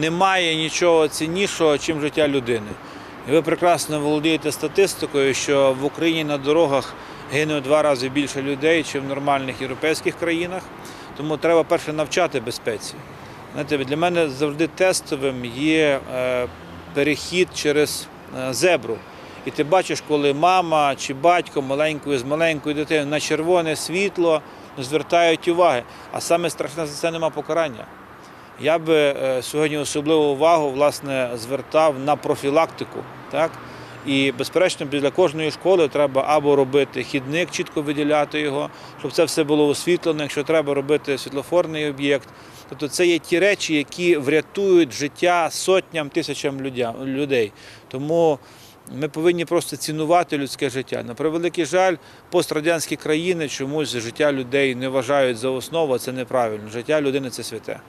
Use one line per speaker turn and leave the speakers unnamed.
Немає нічого ціннішого, чим життя людини. І ви прекрасно володієте статистикою, що в Україні на дорогах гине в два рази більше людей, ніж в нормальних європейських країнах. Тому треба перше навчати безпеці. Знаєте, для мене завжди тестовим є е, перехід через е, зебру. І ти бачиш, коли мама чи батько маленькою з маленькою дитиною на червоне світло звертають уваги. А саме страшне за це нема покарання. Я би е, сьогодні особливу увагу власне звертав на профілактику. Так? І, безперечно, біля кожної школи треба або робити хідник, чітко виділяти його, щоб це все було освітлено, якщо треба робити світлофорний об'єкт. Тобто це є ті речі, які врятують життя сотням тисячам людей. Тому ми повинні просто цінувати людське життя. На превеликий жаль, пострадянські країни чомусь життя людей не вважають за основу, це неправильно. Життя людини це святе.